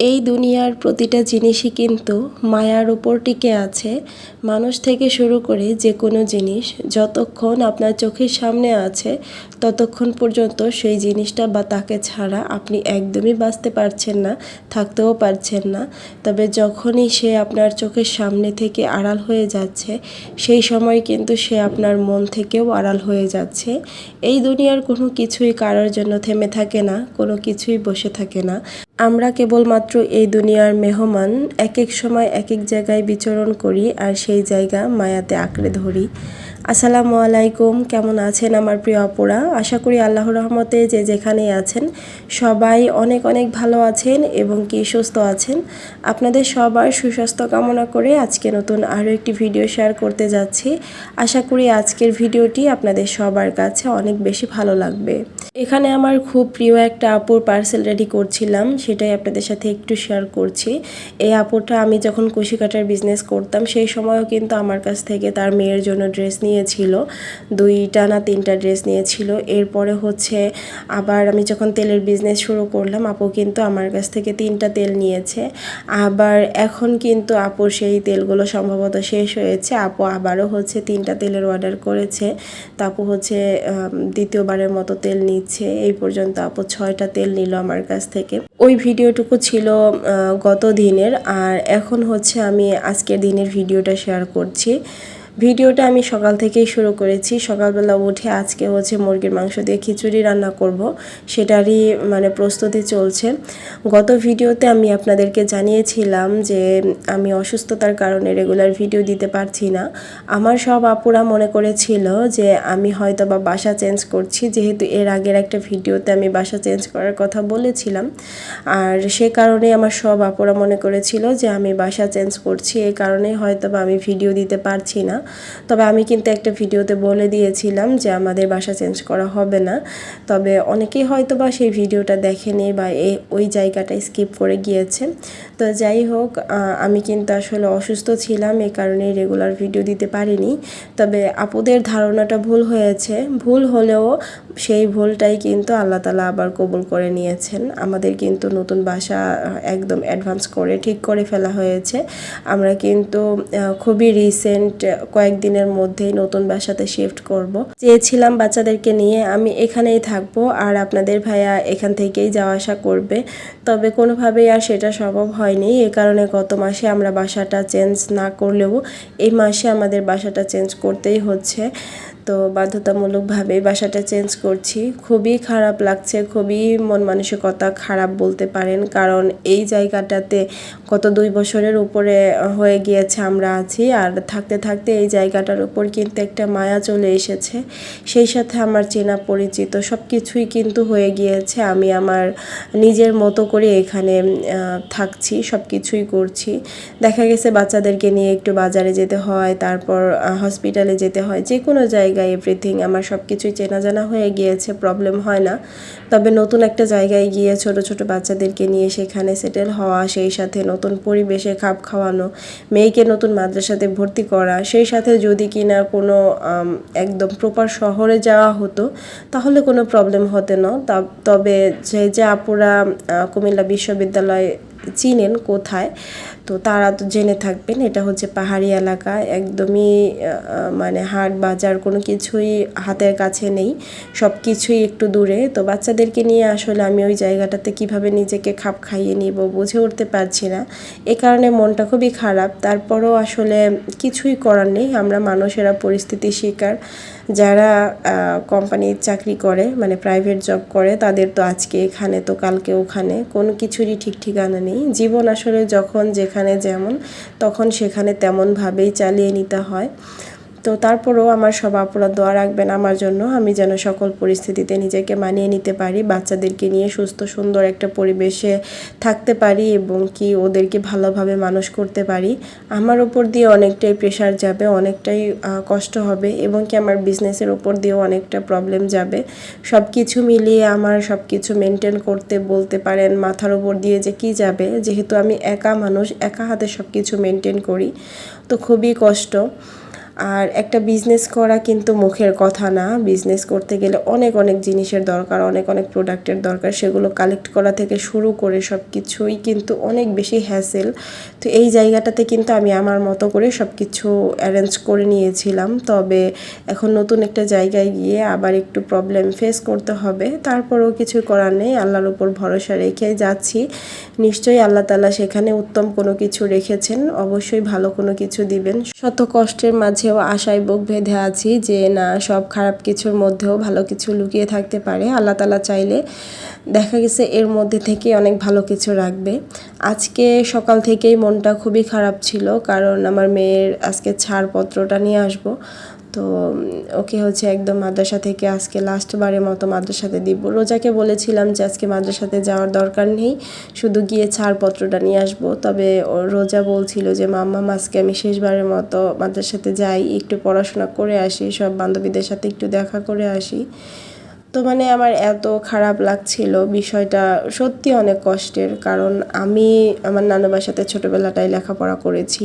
এই দুনিয়ার প্রতিটা জিনিসই কিন্তু মায়ার উপর টিকে আছে। মানুষ থেকে শুরু করে যে কোনো জিনিস, যতক্ষণ আপনার চোখের সামনে আছে, ততক্ষণ পর্যন্ত সেই জিনিসটা বা তাকে ছাড়া আপনি একদমই বাঁচতে পারছেন না, থাকতেও পারছেন না। তবে যখনই সে আপনার চোখের সামনে থেকে আড়াল হয়ে যাচ্ছে, সেই সময় কিন্তু সে আপনার মন থেকেও আড়াল হয়ে যাচ্ছে। এই দুনিয়ার কোনো কিছুই কারোর জন্য থেমে থাকে না, কোনো কিছুই বসে থাকে না। আমরা কেবলমাত্র এই দুনিয়ার মেহমান এক এক সময় এক এক জায়গায় বিচরণ করি আর সেই জায়গা মায়াতে আঁকড়ে ধরি। আসসালামু আলাইকুম, কেমন আছেন আমার প্রিয় অপরা আশা করি আল্লাহর রহমতে যে যেখানেই আছেন, সবাই অনেক অনেক ভালো আছেন এবং কি সুস্থ আছেন। আপনাদের সবার সুস্বাস্থ্য কামনা করে আজকে নতুন আরও একটি ভিডিও শেয়ার করতে যাচ্ছি। আশা করি আজকের ভিডিওটি আপনাদের সবার কাছে অনেক বেশি ভালো লাগবে। এখানে আমার খুব প্রিয় একটা আপুর পার্সেল রেডি করছিলাম, সেটাই আপনাদের সাথে একটু শেয়ার করছি। এই আপুটা আমি যখন কুশি কাটার বিজনেস করতাম, সেই সময়ও কিন্তু আমার কাছ থেকে তার মেয়ের জন্য ড্রেস নিয়েছিল, দুইটা না তিনটা ড্রেস নিয়েছিল। এরপরে হচ্ছে আবার আমি যখন তেলের বিজনেস শুরু করলাম, আপু কিন্তু আমার কাছ থেকে তিনটা তেল নিয়েছে। আবার এখন কিন্তু আপুর সেই তেলগুলো সম্ভবত শেষ হয়েছে। আপু আবারও হচ্ছে তিনটা তেলের অর্ডার করেছে। তা আপু হচ্ছে দ্বিতীয়বারের মতো তেল নিচ্ছে। এই পর্যন্ত আপু ছয়টা তেল নিল আমার কাছ থেকে। ওই ভিডিওটুকু ছিল গত দিনের। আর এখন হচ্ছে আমি আজকের দিনের ভিডিওটা শেয়ার করছি। ভিডিওটা আমি সকাল থেকেই শুরু করেছি। সকালবেলা উঠে আজকে হচ্ছে মুরগির মাংস দিয়ে খিচুড়ি রান্না করব। সেটারই মানে প্রস্তুতি চলছে। গত ভিডিওতে আমি আপনাদেরকে জানিয়েছিলাম যে আমি অসুস্থতার কারণে রেগুলার ভিডিও দিতে পারছি না। আমার সব আপুরা মনে করেছিল যে আমি হয়তো বা বাসা চেঞ্জ করছি, যেহেতু এর আগের একটা ভিডিওতে আমি বাসা চেঞ্জ করার কথা বলেছিলাম। আর সে কারণে আমার সব আপুরা মনে করেছিল যে আমি বাসা চেঞ্জ করছি। এই কারণে হয়তো বা আমি ভিডিও দিতে পারছি না। তবে আমি কিন্তু একটা ভিডিওতে বলে দিয়েছিলাম যে আমাদের বাসা চেঞ্জ করা হবে না। তবে অনেকেই হয়তো বা সেই ভিডিওটা দেখেনি বা এই ওই জায়গাটা স্কিপ করে গিয়েছে। তো যাই হোক আমি কিন্তু আসলে অসুস্থ ছিলাম এই কারণে রেগুলার ভিডিও দিতে পারিনি। তবে আপুদের ধারণাটা ভুল হয়েছে। ভুল হলেও সেই ভুলটাই কিন্তু আল্লাহ তালা আবার কবুল করে নিয়েছেন। আমাদের কিন্তু নতুন বাসা একদম অ্যাডভান্স করে ঠিক করে ফেলা হয়েছে। আমরা কিন্তু খুবই রিসেন্ট কয়েকদিনের মধ্যেই নতুন বাসাতে শিফট করব। চেয়েছিলাম বাচ্চাদেরকে নিয়ে আমি এখানেই থাকব আর আপনাদের ভাইয়া এখান থেকেই যাওয়া আসা করবে। তবে কোনোভাবেই আর সেটা সম্ভব হয়নি। এ কারণে গত মাসে আমরা বাসাটা চেঞ্জ না করলেও এই মাসে আমাদের বাসাটা চেঞ্জ করতেই হচ্ছে। তো বাধ্যতামূলকভাবে বাসাটা চেঞ্জ করছি। খুবই খারাপ লাগছে, খুবই মন মানসিকতা খারাপ বলতে পারেন, কারণ এই জায়গাটাতে গত দুই বছরের উপরে হয়ে গিয়েছে আমরা আছি, আর থাকতে থাকতে এই জায়গাটার উপর কিন্তু একটা মায়া চলে এসেছে। সেই সাথে আমার চেনা পরিচিত সব কিছুই কিন্তু হয়ে গিয়েছে, আমি আমার নিজের মতো করে এখানে থাকছি সব কিছুই করছি। দেখা গেছে বাচ্চাদেরকে নিয়ে একটু বাজারে যেতে হয়, তারপর হসপিটালে যেতে হয় যে কোনো জায়গায়। জায়গায় এভরিথিং আমার সব কিছুই চেনা জানা হয়ে গিয়েছে প্রবলেম হয় না। তবে নতুন একটা জায়গায় গিয়ে ছোট ছোট বাচ্চাদেরকে নিয়ে সেখানে সেটেল হওয়া, সেই সাথে নতুন পরিবেশে খাপ খাওয়ানো, মেয়েকে নতুন মাদ্রাসাতে ভর্তি করা, সেই সাথে যদি কিনা কোনো একদম প্রপার শহরে যাওয়া হতো, তাহলে কোনো প্রবলেম হতো না। তবে যে যে আপুরা কুমিল্লা বিশ্ববিদ্যালয় চিনেন কোথায় তো তারা তো জেনে থাকবেন, এটা হচ্ছে পাহাড়ি এলাকা, একদমই মানে হাট বাজার কোনো কিছুই হাতের কাছে নেই সব কিছুই একটু দূরে। তো বাচ্চাদেরকে নিয়ে আসলে আমি ওই জায়গাটাতে কীভাবে নিজেকে খাপ খাইয়ে নিব বুঝে উঠতে পারছি না। এ কারণে মনটা খুবই খারাপ। তারপরও আসলে কিছুই করার নেই, আমরা মানুষেরা পরিস্থিতি শিকার। যারা কোম্পানির চাকরি করে মানে প্রাইভেট জব করে, তাদের তো আজকে এখানে, তো কালকে ওখানে, কোনো কিছুরই ঠিক ঠিকানা নেই। জীবন আসলে যখন যেখানে যেমন তখন সেখানে তেমনভাবেই চালিয়ে নিতে হয়। তো তারপরেও আমার সব অপরাধ দোয়া রাখবেন আমার জন্য। আমি যেন সকল পরিস্থিতিতে নিজেকে মানিয়ে নিতে পারি, বাচ্চাদেরকে নিয়ে সুস্থ, সুন্দর একটা পরিবেশে থাকতে পারি এবং কি ওদেরকে ভালোভাবে মানুষ করতে পারি। আমার ওপর দিয়ে অনেকটাই প্রেশার যাবে, অনেকটাই কষ্ট হবে এবং কি আমার বিজনেসের ওপর দিয়েও অনেকটা প্রবলেম যাবে। সব কিছু মিলিয়ে আমার সব কিছু মেনটেন করতে, বলতে পারেন মাথার ওপর দিয়ে যে কি যাবে, যেহেতু আমি একা মানুষ, একা হাতে সব কিছু মেনটেন করি, তো খুবই কষ্ট। আর একটা বিজনেস করা কিন্তু মুখের কথা না। বিজনেস করতে গেলে অনেক অনেক জিনিসের দরকার, অনেক অনেক প্রোডাক্টের দরকার। সেগুলো কালেক্ট করা থেকে শুরু করে সব কিছুই কিন্তু অনেক বেশি হ্যাসেল তো এই জায়গাটাতে কিন্তু আমি আমার মতো করে সব কিছু অ্যারেঞ্জ করে নিয়েছিলাম। তবে এখন নতুন একটা জায়গায় গিয়ে আবার একটু প্রবলেম ফেস করতে হবে। তারপরেও কিছু করার নেই। আল্লাহর উপর ভরসা রেখে যাচ্ছি। নিশ্চয়ই আল্লাহ তালা সেখানে উত্তম কোনো কিছু রেখেছেন। অবশ্যই ভালো কোনো কিছু দিবেন। শত কষ্টের মাঝেও আশায় বুক বেঁধে আছি যে না, সব খারাপ কিছুর মধ্যেও ভালো কিছু লুকিয়ে থাকতে পারে। আল্লাহ তালা চাইলে দেখা গেছে এর মধ্যে থেকে অনেক ভালো কিছু রাখবে। আজকে সকাল থেকেই মনটা খুবই খারাপ ছিল, কারণ আমার মেয়ের আজকে ছাড়পত্রটা নিয়ে আসব। তো ওকে হচ্ছে একদম মাদ্রাসা থেকে আজকে লাস্টবারের মতো মাদ্রাসাতে দিব। রোজাকে বলেছিলাম যে আজকে মাদ্রাসাতে যাওয়ার দরকার নেই, শুধু গিয়ে ছাড়পত্রটা নিয়ে আসব। তবে রোজা বলছিল যে, মাম্মা, আজকে আমি শেষবারের মতো মাদ্রাসাতে যাই, একটু পড়াশোনা করে আসি, সব বান্ধবীদের সাথে একটু দেখা করে আসি। তো মানে আমার এত খারাপ লাগছিল বিষয়টা সত্যি অনেক কষ্টের। কারণ আমি আমার নানুবার সাথে ছোটোবেলাটায় লেখাপড়া করেছি,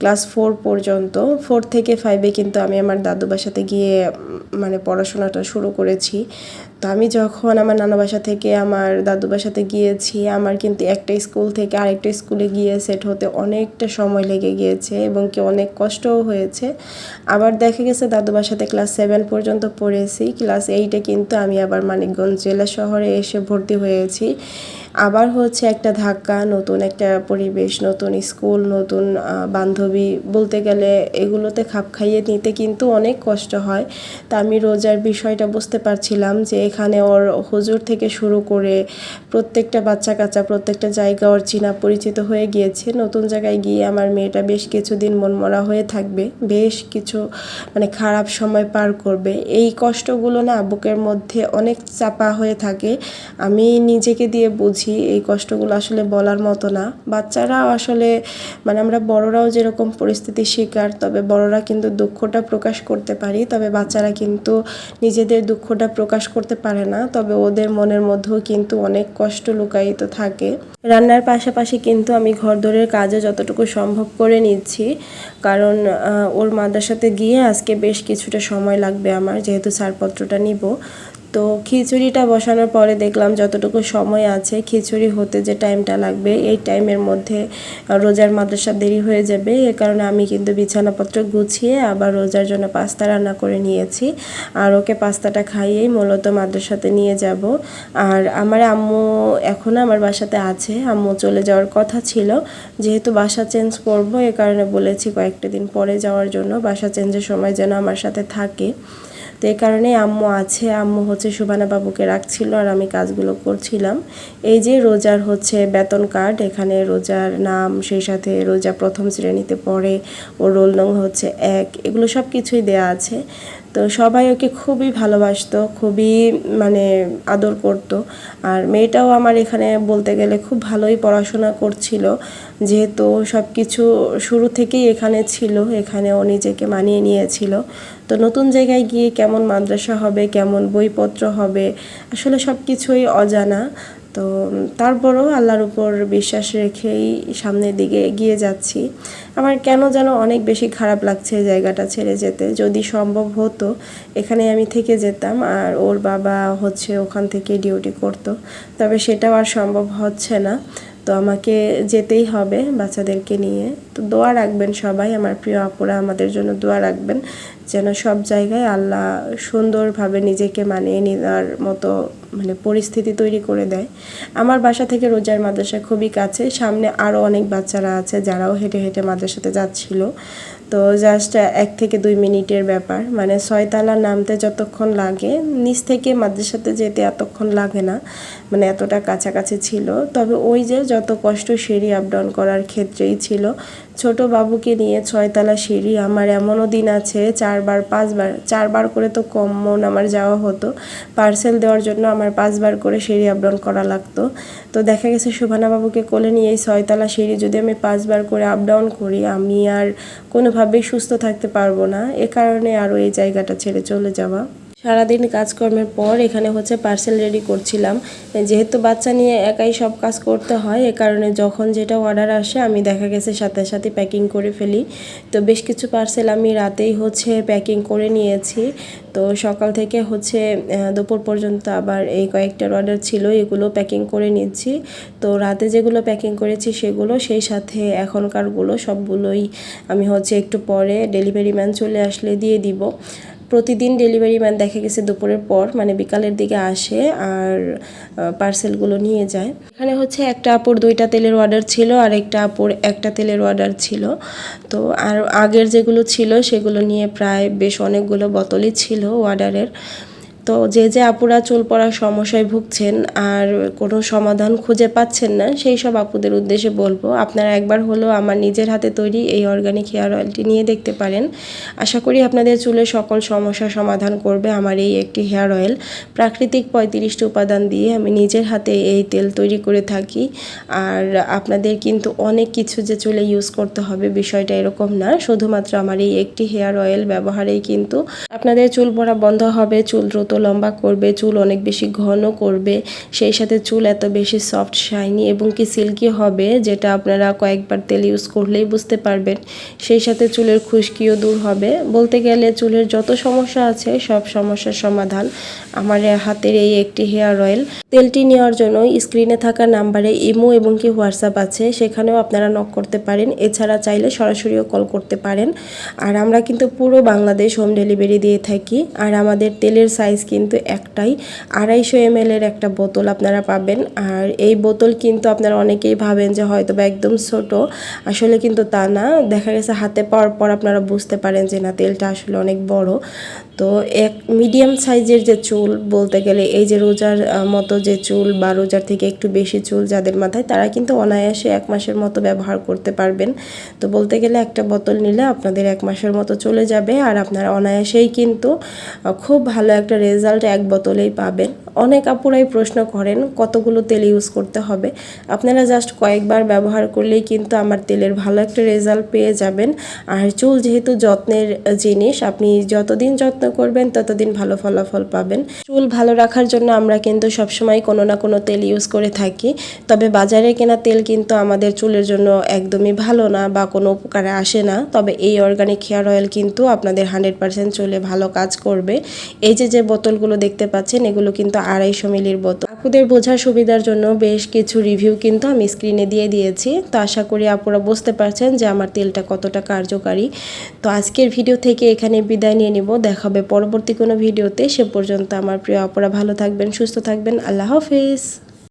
ক্লাস ফোর পর্যন্ত। ফোর থেকে ফাইভে কিন্তু আমি আমার দাদুবার সাথে গিয়ে মানে পড়াশোনাটা শুরু করেছি। তো আমি যখন আমার নানা বাসা থেকে, আমার দাদু বাসাতে গিয়েছি, আমার কিন্তু একটা স্কুল থেকে আরেকটা স্কুলে গিয়ে সেট হতে অনেকটা সময় লেগে গিয়েছে এবং কি অনেক কষ্টও হয়েছে। আবার দেখা গেছে দাদু বাসাতে ক্লাস সেভেন পর্যন্ত পড়েছি ক্লাস এইটে কিন্তু আমি আবার মানিকগঞ্জ জেলা শহরে এসে ভর্তি হয়েছি। আবার হচ্ছে একটা ধাক্কা, নতুন একটা পরিবেশ, নতুন স্কুল, নতুন বান্ধবী বলতে গেলে এগুলোতে খাপ খাইয়ে নিতে কিন্তু অনেক কষ্ট হয়। তা আমি রোজার বিষয়টা বুঝতে পারছিলাম যে এখানে ওর হুজুর থেকে শুরু করে প্রত্যেকটা বাচ্চা কাচ্চা, প্রত্যেকটা জায়গা ওর চিনা পরিচিত হয়ে গিয়েছে। নতুন জায়গায় গিয়ে আমার মেয়েটা বেশ কিছুদিন মনমরা হয়ে থাকবে, বেশ কিছু মানে খারাপ সময় পার করবে। এই কষ্টগুলো না বুকের মধ্যে অনেক চাপা হয়ে থাকে। আমি নিজেকে দিয়ে বুঝি এই কষ্টগুলো আসলে বলার মতো না। বাচ্চারা আসলে মানে আমরা বড়রাও যেরকম পরিস্থিতির শিকার, তবে বড়রা কিন্তু দুঃখটা প্রকাশ করতে পারি, তবে বাচ্চারা কিন্তু নিজেদের দুঃখটা প্রকাশ করতে পারে না, তবে ওদের মনের মধ্যেও কিন্তু অনেক কষ্ট লুকায়িত থাকে। রান্নার পাশাপাশি কিন্তু আমি ঘরদোরের কাজও যতটুকু সম্ভব করে নিচ্ছি, কারণ ওর মাদ্রাসাতে গিয়ে আজকে বেশ কিছুটা সময় লাগবে আমার, যেহেতু ছাড়পত্রটা নিব। তো খিচুড়িটা বসানোর পরে দেখলাম যতটুকু সময় আছে খিচুড়ি হতে যে টাইমটা লাগবে, এই টাইমের মধ্যে রোজার মাদ্রাসা দেরি হয়ে যাবে। এ কারণে আমি কিন্তু বিছানাপত্র গুছিয়ে আবার রোজার জন্য পাস্তা রান্না করে নিয়েছি। আর ওকে পাস্তাটা খাইয়েই মূলত মাদ্রাসাতে নিয়ে যাব। আর আমার আম্মু এখনও আমার বাসাতে আছে। আম্মু চলে যাওয়ার কথা ছিল। যেহেতু বাসা চেঞ্জ করব, এ কারণে বলেছি কয়েকটা দিন পরে যাওয়ার জন্য। বাসা চেঞ্জের সময় যেন আমার সাথে থাকে। তো এই কারণে আম্মু আছে। আম্মু হচ্ছে সুবানা বাবুকে রাখছিল আর আমি কাজগুলো করছিলাম। এই যে রোজার হচ্ছে বেতন কার্ড, এখানে রোজার নাম, সেই সাথে রোজা প্রথম শ্রেণীতে পড়ে ও রোল নং হচ্ছে এক, এগুলো সব কিছুই দেয়া আছে। তো সবাই ওকে খুবই ভালোবাসতো, খুবই মানে আদর করত। আর মেয়েটাও আমার এখানে বলতে গেলে খুব ভালোই পড়াশোনা করছিল। যেহেতু সব কিছু শুরু থেকেই এখানে ছিল, এখানে ও নিজেকে মানিয়ে নিয়েছিল। তো নতুন জায়গায় গিয়ে কেমন মাদ্রাসা হবে, কেমন বইপত্র হবে, আসলে সব কিছুই অজানা। তো তারপরও আল্লাহর উপর বিশ্বাস রেখেই সামনের দিকে এগিয়ে যাচ্ছি। আমার কেন যেন অনেক বেশি খারাপ লাগছে জায়গাটা ছেড়ে যেতে। যদি সম্ভব হতো, এখানে আমি থেকে যেতাম আর ওর বাবা হচ্ছে ওখান থেকে ডিউটি করতো। তবে সেটাও আর সম্ভব হচ্ছে না। তো আমাকে যেতেই হবে বাচ্চাদেরকে নিয়ে। তো দোয়া রাখবেন সবাই, আমার প্রিয় আপুরা, আমাদের জন্য দোয়া রাখবেন যেন সব জায়গায় আল্লাহ সুন্দরভাবে নিজেকে মানিয়ে নেওয়ার মতো মানে পরিস্থিতি তৈরি করে দেয়। আমার বাসা থেকে রোজার মাদ্রাসা খুবই কাছে, সামনে আরও অনেক বাচ্চারা আছে যারাও হেঁটে হেঁটে মাদ্রাসাতে যাচ্ছিল। তো জাস্ট এক থেকে দুই মিনিটের ব্যাপার। মানে ছয়তলা নামতে যতক্ষণ লাগে, নিচ থেকে মাদ্রাসাতে যেতে এতক্ষণ লাগে না মানে এতটা কাছাকাছি ছিল। তবে ওই যে যত কষ্ট সেরি আপ ডাউন করার ক্ষেত্রেই ছিল। ছোট বাবুকে নিয়ে ছয়তলা সিঁড়ি, আমার এমনও দিন আছে, চারবার, পাঁচবার, চারবার করে তো কম মন আমার যাওয়া হতো। পার্সেল দেওয়ার জন্য আমার পাঁচবার করে সিঁড়ি আপ ডাউন করা লাগতো। তো দেখা গেছে শোভানা বাবুকে কোলে নিয়ে এই ছয়তলা সিঁড়ি যদি আমি পাঁচবার করে আপ ডাউন করি, আমি আর কোনোভাবেই সুস্থ থাকতে পারব না। এ কারণে আরও এই জায়গাটা ছেড়ে চলে যাওয়া। সারাদিন কাজকর্মের পর এখানে হচ্ছে পার্সেল রেডি করছিলাম। যেহেতু বাচ্চা নিয়ে একাই সব কাজ করতে হয়, এ কারণে যখন যেটা অর্ডার আসে আমি দেখা গেছে সাথে সাথে প্যাকিং করে ফেলি। তো বেশ কিছু পার্সেল আমি রাতেই হচ্ছে প্যাকিং করে নিয়েছি। তো সকাল থেকে হচ্ছে দুপুর পর্যন্ত আবার এই কয়েকটার অর্ডার ছিল, এগুলো প্যাকিং করে নিচ্ছি তো রাতে যেগুলো প্যাকিং করেছি সেগুলো, সেই সাথে এখনকারগুলো সবগুলোই আমি হচ্ছে একটু পরে ডেলিভারি ম্যান চলে আসলে দিয়ে দিব। প্রতিদিন ডেলিভারি ম্যান দেখা গেছে দুপুরের পর মানে বিকালের দিকে আসে আর পার্সেলগুলো নিয়ে যায়। এখানে হচ্ছে একটা আপুর দুইটা তেলের অর্ডার ছিল আর একটা আপুর একটা তেলের অর্ডার ছিল। তো আর আগের যেগুলো ছিল সেগুলো নিয়ে প্রায় বেশ অনেকগুলো বোতলই ছিল অর্ডারের তো যে যে আপুরা চুল পড়ার সমস্যায় ভুগছেন আর কোনো সমাধান খুঁজে পাচ্ছেন না, সেই সব আপুদের উদ্দেশ্যে বলব, আপনারা একবার হলেও আমার নিজের হাতে তৈরি এই অর্গানিক হেয়ার অয়েলটি নিয়ে দেখতে পারেন। আশা করি আপনাদের চুলের সকল সমস্যা সমাধান করবে আমার এই একটি হেয়ার অয়েল প্রাকৃতিক পঁয়ত্রিশটি উপাদান দিয়ে আমি নিজের হাতে এই তেল তৈরি করে থাকি। আর আপনাদের কিন্তু অনেক কিছু যে চুলে ইউজ করতে হবে বিষয়টা এরকম না, শুধুমাত্র আমার এই একটি হেয়ার অয়েল ব্যবহারেই কিন্তু আপনাদের চুল পড়া বন্ধ হবে, চুল দ্রুত লম্বা করবে, চুল অনেক বেশি ঘন করবে, সেই সাথে চুল এত বেশি সফট শাইনি এবং কি সিল্কি হবে যেটা আপনারা কয়েকবার তেল ইউজ করলেই বুঝতে পারবেন। সেই সাথে চুলের খুশকিও দূর হবে। বলতে গেলে চুলের যত সমস্যা আছে সব সমস্যার সমাধান আমার হাতের এই একটি হেয়ার অয়েল তেলটি নেওয়ার জন্য স্ক্রিনে থাকা নাম্বারে ইমো এবং কি হোয়াটসঅ্যাপ আছে, সেখানেও আপনারা নক করতে পারেন। এছাড়া চাইলে সরাসরিও কল করতে পারেন। আর আমরা কিন্তু পুরো বাংলাদেশ হোম ডেলিভারি দিয়ে থাকি। আর আমাদের তেলের সাইজ কিন্তু একটাই আড়াইশো এম এর একটা বোতল আপনারা পাবেন। আর এই বোতল কিন্তু আপনারা অনেকেই ভাবেন যে হয়তো বা একদম ছোট। আসলে কিন্তু তা না। দেখা গেছে হাতে পাওয়ার পর আপনারা বুঝতে পারেন যে না, তেলটা আসলে অনেক বড়। তো এক মিডিয়াম সাইজের যে চুল বলতে গেলে, এই যে রোজার মতো যে চুল বা রোজার থেকে একটু বেশি চুল যাদের মাথায়, তারা কিন্তু অনায়াসে এক মাসের মতো ব্যবহার করতে পারবেন। তো বলতে গেলে একটা বোতল নিলে আপনাদের এক মাসের মতো চলে যাবে। আর আপনারা অনায়াসেই কিন্তু খুব ভালো একটা রেজাল্ট এক বোতলেই পাবেন। অনেক আপুরাই প্রশ্ন করেন, কতগুলো তেল ইউজ করতে হবে। আপনারা জাস্ট কয়েকবার ব্যবহার করলেই কিন্তু আমার তেলের ভালো একটা রেজাল্ট পেয়ে যাবেন। আর চুল যেহেতু যত্নের জিনিস, আপনি যতদিন যত্ন করবেন ততদিন ভালো ফলাফল পাবেন। চুল ভালো রাখার জন্য আমরা কিন্তু সবসময় কোনো না কোনো তেল ইউজ করে থাকি। তবে বাজারে কেনা তেল কিন্তু আমাদের চুলের জন্য একদমই ভালো না বা কোনো উপকারে আসে না। তবে এই অর্গানিক হেয়ার অয়েল কিন্তু আপনাদের হান্ড্রেড পার্সেন্ট চুলে ভালো কাজ করবে। এই যে যে বোতলগুলো দেখতে পাচ্ছেন, এগুলো কিন্তু আড়াইশো মিলির বোতল। আপুদের বোঝার সুবিধার জন্য বেশ কিছু রিভিউ কিন্তু আমি স্ক্রিনে দিয়ে দিয়েছি। তো আশা করি আপুরা বুঝতে পারছেন যে আমার তেলটা কতটা কার্যকারী। তো আজকের ভিডিও থেকে এখানে বিদায় নিয়ে নিব। দেখা হবে পরবর্তী কোনো ভিডিওতে। সে পর্যন্ত আমার প্রিয় আপুরা ভালো থাকবেন, সুস্থ থাকবেন। আল্লাহ হাফিজ।